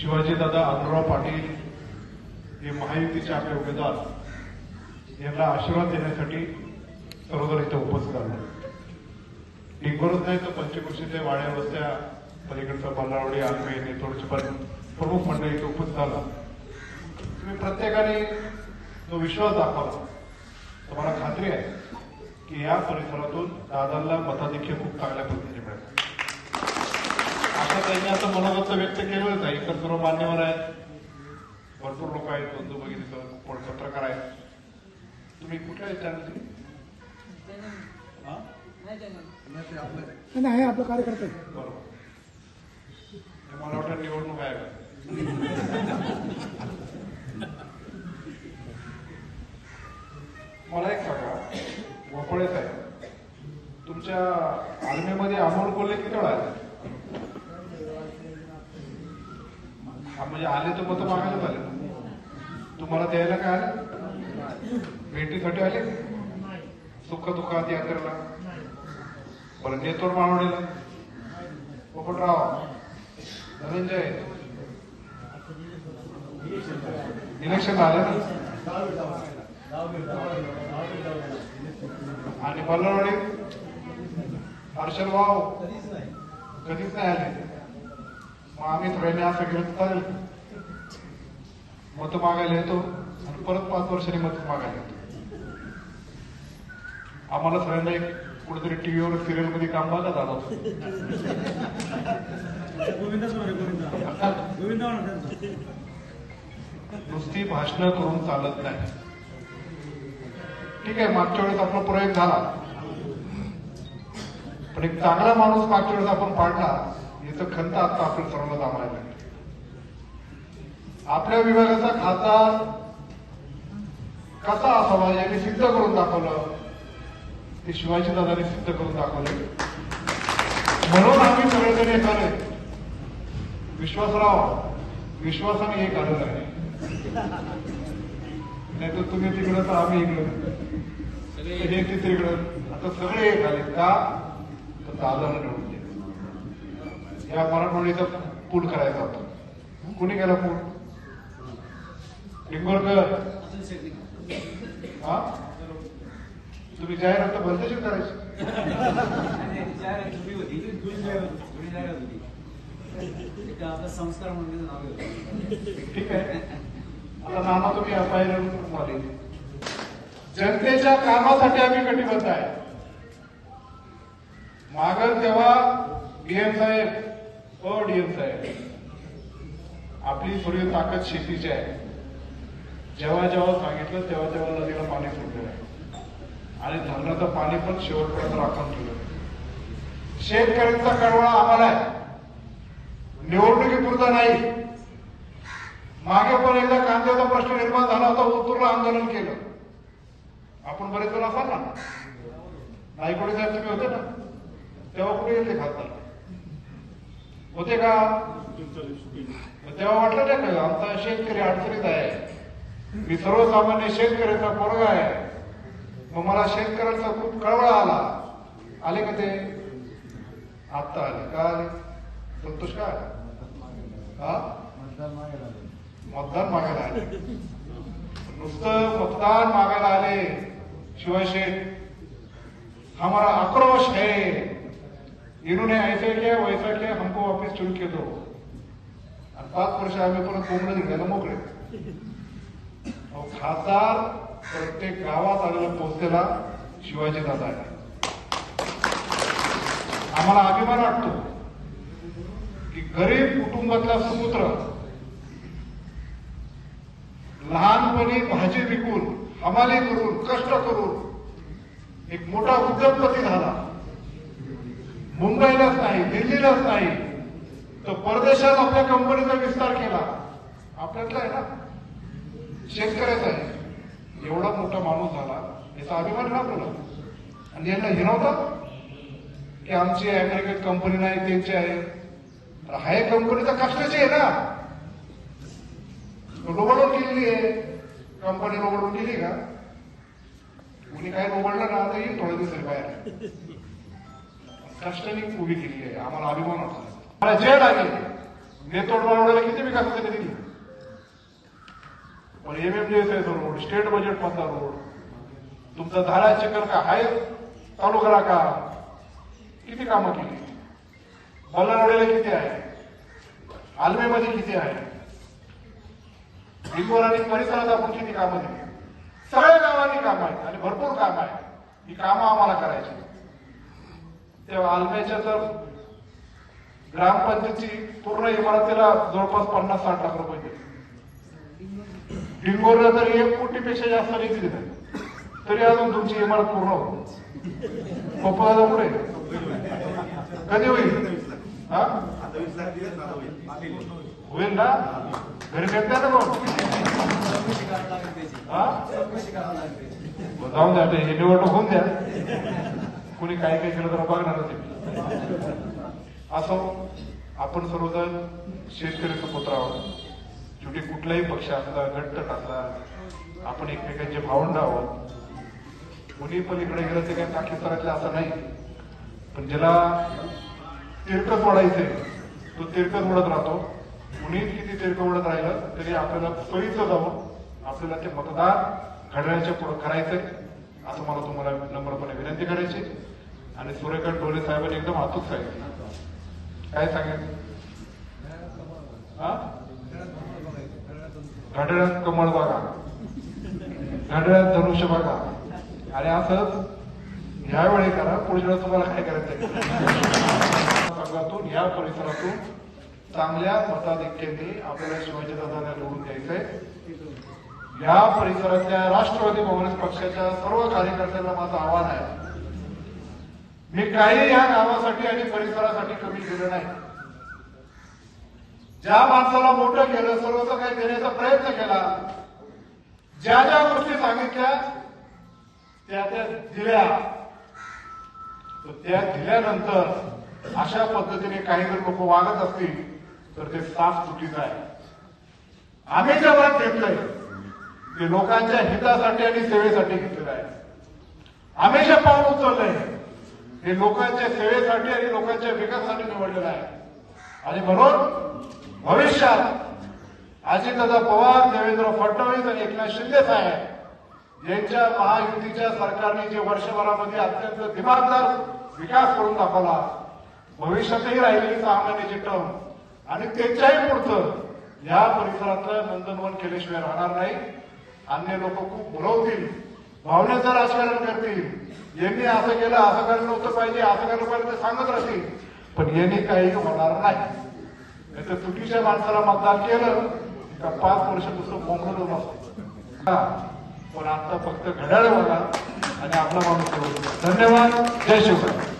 शिवाजीदादा अनुराव पाटील हे महायुतीचे आपले उमेदवार यांना आशीर्वाद देण्यासाठी सर्वजण इथे उपस्थित आले डिंगोरच नाही तर पंचकृषीचे वाड्या वस्त्या पलीकडचा बल्लावडी आलमे नेतोडचे पण प्रमुख मंडळी इथे उपस्थित झाला. तुम्ही प्रत्येकाने जो विश्वास दाखवला तर मला खात्री आहे की या परिसरातून दादांना मताधिक्य खूप चांगल्या पद्धतीने मिळेल. त्यांनी असं मनोगत व्यक्त केलंच आहे. इतर सर्व मान्यवर आहेत. भरपूर लोक आहेत. बंधू भगिनी कोण पत्रकार आहेत. तुम्ही कुठल्या चॅनलचे हा? नाही आहे आपलं कार्यकर्ते बरोबर. मला वाटतं निवडणूक आहे. मला एक सांगा. वपळे साहेब तुमच्या आर्मीमध्ये अमोल कोल्हे किती वेळा आले हा, म्हणजे आले तर मत मागायला आले तुम्हाला द्यायला काय आले? भेटीसाठी आले? सुख दुःखात यात्रेला बरं नेतोड मावणीला पोपटराव धनंजय. इलेक्शन झालं ना? आणि बल्लारवाडी हर्षल भाऊ कधीच नाही आले. मग आम्ही थोड्याने असं केलं चालेल. मत मागायला येतो आणि परत पाच वर्षांनी मत मागायला येतो. आम्हाला सगळ्यांना एक कुठेतरी टीव्हीवर सिरियलमध्ये काम बघा दादा. नुसती भाषणं करून चालत नाही. ठीक आहे मागच्या वेळेस आपला प्रयोग झाला. पण एक चांगला माणूस मागच्या वेळेस आपण पाडला. याचं खंत आता आपण सर्वांना जामायला लागली. आपल्या विभागाचा खासदार कसा असावा यांनी सिद्ध करून दाखवलं. ते शिवाजी दादांनी सिद्ध करून दाखवलं. म्हणून आम्ही सगळेजण एक आलोय विश्वासराव विश्वासाने एक आलेलं आहे नाही तर तुम्ही तिकडं तर आम्ही इकडं. हे तिसरीकडं आता सगळे एक आले. का? तर द्या या मराठवाडीचा पूल करायचा होता. कुणी केला पूल? लिंगोरकर हा? तुम्ही जाहीर होता बंदशीच करायची. संस्कार म्हणजे नाव ठीक आहे. आता नाना तुम्ही पाहिलं आले जनतेच्या कामासाठी आम्ही कटिबद्ध आहे. मागल तेव्हा डीएम साहेब हो डीएम साहेब आपली थोडी ताकद शेतीची आहे. जेव्हा जेव्हा सांगितलं तेव्हा तेव्हा नदीला पाणी सुटलेलं आहे आणि धरणाचं पाणी पण शेवटपर्यंत राखून ठेवलं. शेतकऱ्यांचा कळवळा आम्हाला आहे. निवडणुकीपुरता नाही. मागे पण एकदा कांद्याचा प्रश्न निर्माण झाला होता उत्तूरला आंदोलन केलं. आपण बरेच जण असाल ना? नाही कोणी साहेब तुम्ही होते ना? तेव्हा कुठे येते खासदार? होते का? तेव्हा वाटलं नाही का आमचा शेतकरी अडचणीत आहे. मी सर्वसामान्य शेतकऱ्याचा पोरगा आहे. मग मला शेतकऱ्यांचा खूप कळवळा आला. आले का ते? आत्ता आले. का आले? संतोष का? हा? मतदान मागायला आले. नुसतं मतदान मागायला आले. शिवाय शेठ हमारा आक्रोश है. इन्होंने ऐसे किया वैसा किया हमको वापस चुन के दो। पाच वर्ष आम्ही परत कोंबडं निघायला मोकळे अहो, खासदार प्रत्येक गावात आलेला पोहोचलेला शिवाजी दादा आहे आम्हाला अभिमान वाटतो की गरीब कुटुंबातला सुपुत्र लहानपणी भाजी विकून हमाली करून कष्ट करून एक मोठा उद्योगपती झाला. मुंबईलाच नाही दिल्लीलाच नाही तर परदेशात आपल्या कंपनीचा विस्तार केला. आपल्यातला आहे ना? शेतकऱ्याचा आहे. एवढा मोठा माणूस झाला. याचा अभिमान ना. आपल्याला आणि यांना हिनवतात की आमची अमेरिकेत कंपनी नाही त्यांची आहे. तर हाय कंपनीचा कष्टाची आहे ना. लोबडून गेलेली आहे. कंपनी लोबडून गेली का? कोणी काय लोबडलं ना तर येईल थोड्या दिवसांनी बाहेर. कष्टाने उभी केली आहे. आम्हाला अभिमान वाटला मला जे आहे नेतोड मानवड्याला किती विकासाचे निधी दिली पण एमएमजीएस रोड. स्टेट बजेट मधला रोड. तुमचा धारा चिकल का हाय चालू करा का? किती कामं केली? बल्लारवाडीला किती आहे? आलमेमध्ये किती आहे? इंदोर आणि परिसरात आपण किती कामं दिली? सगळ्या गावांनी कामं आहेत आणि भरपूर काम आहे ही कामं आम्हाला करायची तेव्हा आलम्याच्या तर ग्रामपंचायतीची पूर्ण इमारतीला जवळपास पन्नास साठ लाख रुपये दिले. डिंगोरला तर एक कोटीपेक्षा जास्त निधी दिला. तरी अजून तुमची इमारत पूर्ण होत पप्पा पुढे. कधी होईल? हा? होईल ना? घरी भेटता ना कोण मग जाऊन द्या हे निवडणूक होऊन द्या. कुणी काय काय केलं तर बघणारच आहे. असं आपण सर्वजण शेतकऱ्याचं पुत्र आहोत. शेवटी कुठलाही पक्ष असला घट्ट असला आपण एकमेकांचे भावंड आहोत. कुणी पलीकडे गेलं ते काही पाकिस्तानातले असं नाही. पण ज्याला तिरकत ओढायचंय तो तिरकत ओढत राहतो. कुणी किती तिरकत ओढत राहिलं तरी आपल्याला सोयीचं जाऊन आपल्याला ते मतदार घड्याळाच्या पुढं करायचंय. असं मला तुम्हाला नम्रपणे विनंती करायची आणि सूर्यकांत डोले साहेबांनी एकदम हातूक सांगितलं. काय सांगेल हा? घड्याळात कमळ बघा. घड्याळात धनुष्य बघा. आणि असंच ह्यावेळी करा पुढच्या वेळेस तुम्हाला काय करायचं संघातून या परिसरातून चांगल्या मताधिक्यांनी आपल्याला शिवाजी दादाला निवडून द्यायचंय या परिसरातल्या राष्ट्रवादी काँग्रेस पक्षाच्या सर्व कार्यकर्त्यांना माझं आव्हान आहे. मी काही या गावासाठी आणि परिसरासाठी कमी केलं नाही. ज्या माणसाला मोठं केलं सर्वच काही देण्याचा प्रयत्न केला ज्या ज्या गोष्टी सांगितल्या त्या त्या दिल्या. तर त्या दिल्यानंतर अशा पद्धतीने काही जर लोक वागत असतील तर ते साफ चुकीचं आहे. आम्ही जे व्रत घेतलंय ते लोकांच्या हितासाठी आणि सेवेसाठी घेतलेलं आहे. आम्ही जे पाऊल उचललंय हे लोकांच्या सेवेसाठी आणि लोकांच्या विकासासाठी निवडलेलं आहे. आणि म्हणून भविष्यात अजितदादा पवार देवेंद्र फडणवीस आणि एकनाथ शिंदे साहेब यांच्या महायुतीच्या सरकारने जे वर्षभरामध्ये अत्यंत दिमागदार विकास करून दाखवला भविष्यातही राहिलेली सहा महिन्याची टर्म आणि त्यांच्याही पुढचं या परिसरातलं नंदनवन केल्याशिवाय राहणार नाही. अन्य लोक खूप भुलवतील भावनेचं राजकारण करतील यांनी असं केलं असं करायला नव्हतं पाहिजे असं करायला पाहिजे ते सांगत राहतील. पण यांनी काही होणार नाही. नाही तर चुकीच्या माणसाला मतदान केलं का पाच वर्ष दुसरं बोंबलं नसतं पण आता फक्त घड्याळ बघा आणि आपला माणूस धन्यवाद. जय शिवराय.